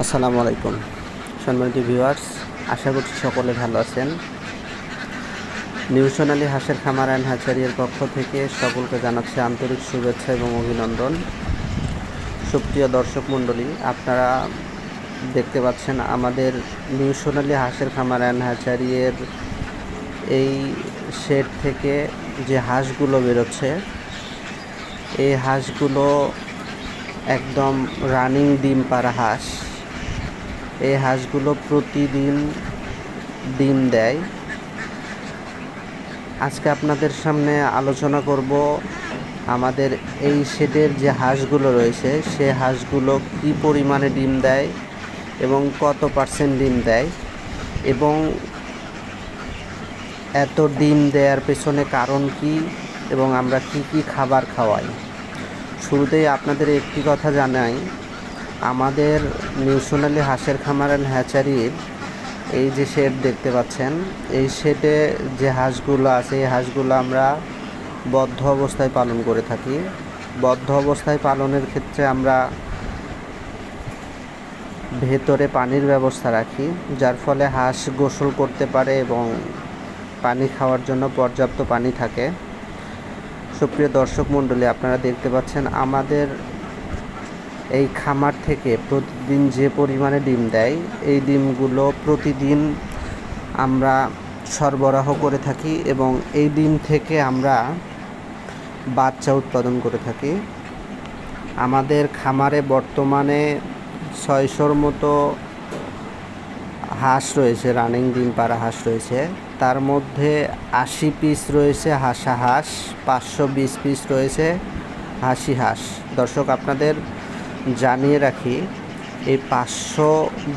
আসসালামু আলাইকুম। সম্মানিত ভিউয়ার্স, আশা করছি সকলে ভালো আছেন। নিউ সোনালী হাঁসের খামার অ্যান্ড হ্যাচারির পক্ষ থেকে সকলকে জানাচ্ছি আন্তরিক শুভেচ্ছা এবং অভিনন্দন। সুপ্রিয় দর্শক মণ্ডলী, আপনারা দেখতে পাচ্ছেন আমাদের নিউ সোনালী হাঁসের খামার অ্যান্ড এই শেড থেকে যে হাঁসগুলো বেরোচ্ছে, এই হাঁসগুলো একদম রানিং ডিম পাড়া হাঁস। এই হাঁসগুলো প্রতিদিন ডিম দেয়। আজকে আপনাদের সামনে আলোচনা করব আমাদের এই শেডের যে হাঁসগুলো রয়েছে, সে হাঁসগুলো কী পরিমাণে ডিম দেয় এবং কত পার্সেন্ট ডিম দেয় এবং এত ডিম দেওয়ার পেছনে কারণ কি এবং আমরা কি কি খাবার খাওয়াই। শুরুতেই আপনাদের একটি কথা জানাই আমাদের নিউ সোনালী হাঁসের খামার অ্যান্ড হ্যাচারির এই যে শেড দেখতে পাচ্ছেন, এই শেডে যে হাঁসগুলো আছে, এই হাঁসগুলো আমরা বদ্ধ অবস্থায় পালন করে থাকি। বদ্ধ অবস্থায় পালনের ক্ষেত্রে আমরা ভেতরে পানির ব্যবস্থা রাখি, যার ফলে হাঁস গোসল করতে পারে এবং পানি খাওয়ার জন্য পর্যাপ্ত পানি থাকে। সুপ্রিয় দর্শক মণ্ডলী, আপনারা দেখতে পাচ্ছেন আমাদের এই খামার থেকে প্রতিদিন যে পরিমাণে ডিম দেয়, এই ডিমগুলো প্রতিদিন আমরা সরবরাহ করে থাকি এবং এই ডিম থেকে আমরা বাচ্চা উৎপাদন করে থাকি। আমাদের খামারে বর্তমানে ছয়শোর মতো হাঁস রয়েছে, রানিং ডিম পাড়া হাঁস রয়েছে। তার মধ্যে আশি পিস রয়েছে হাঁসা হাঁস, পাঁচশো বিশ পিস রয়েছে হাসি হাঁস। দর্শক, আপনাদের জানিয়ে রাখি, এই পাঁচশো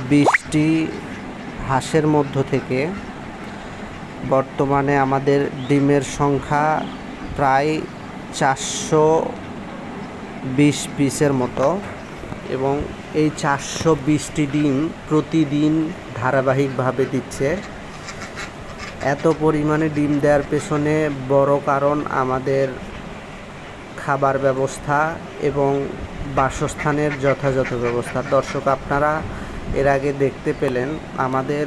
বিশটি হাঁসের মধ্য থেকে বর্তমানে আমাদের ডিমের সংখ্যা প্রায় চারশো বিশ পিসের মতো এবং এই চারশো বিশটি ডিম প্রতিদিন ধারাবাহিকভাবে দিচ্ছে। এত পরিমাণে ডিম দেওয়ার পেছনে বড় কারণ আমাদের খাবার ব্যবস্থা এবং বাসস্থানের যথাযথ ব্যবস্থা। দর্শক, আপনারা এর আগে দেখতে পেলেন আমাদের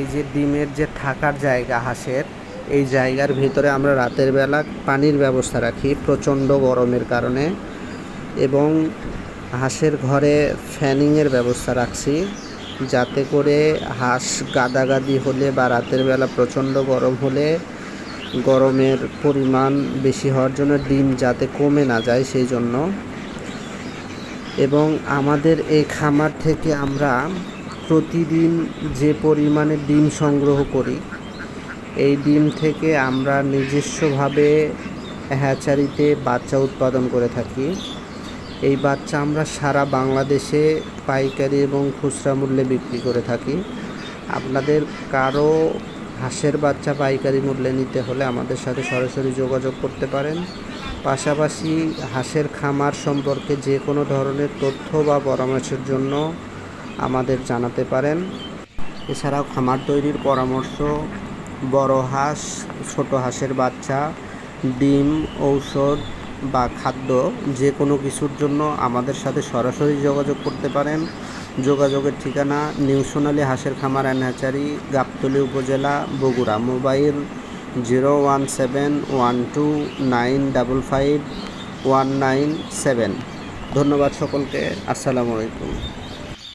এই যে ডিমের যে থাকার জায়গা, হাঁসের, এই জায়গার ভিতরে আমরা রাতের বেলা পানির ব্যবস্থা রাখি প্রচণ্ড গরমের কারণে এবং হাঁসের ঘরে ফ্যানিংয়ের ব্যবস্থা রাখছি যাতে করে হাঁস গাদাগাদি হলে বা রাতের বেলা প্রচণ্ড গরম হলে গরমের পরিমাণ বেশি হওয়ার জন্য ডিম যাতে কমে না যায় সেই জন্য। এবং আমাদের এই খামার থেকে আমরা প্রতিদিন যে পরিমাণে ডিম সংগ্রহ করি, এই ডিম থেকে আমরা নিজস্বভাবে হ্যাচারিতে বাচ্চা উৎপাদন করে থাকি। এই বাচ্চা আমরা সারা বাংলাদেশে পাইকারি এবং খুচরা মূল্যে বিক্রি করে থাকি। আপনাদের কারও হাঁসের বাচ্চা পাইকারি মূল্যে নিতে হলে আমাদের সাথে সরাসরি যোগাযোগ করতে পারেন। পাশাপাশি হাঁসের খামার সম্পর্কে যে কোনো ধরনের তথ্য বা পরামর্শের জন্য আমাদের জানাতে পারেন। এছাড়াও খামার তৈরির পরামর্শ, বড় হাঁস, ছোট হাঁসের বাচ্চা, ডিম, ঔষধ বা খাদ্য যে কোনো কিছুর জন্য আমাদের সাথে সরাসরি যোগাযোগ করতে পারেন। যোগাযোগের ঠিকানা নিউ সোনালী হাঁসের খামার অ্যান্ড গাবতলী উপজেলা, Bogura. Mobile zero one seven one two nine double five one nine seven. ধন্যবাদ সকলকে। আসসালামু আলাইকুম।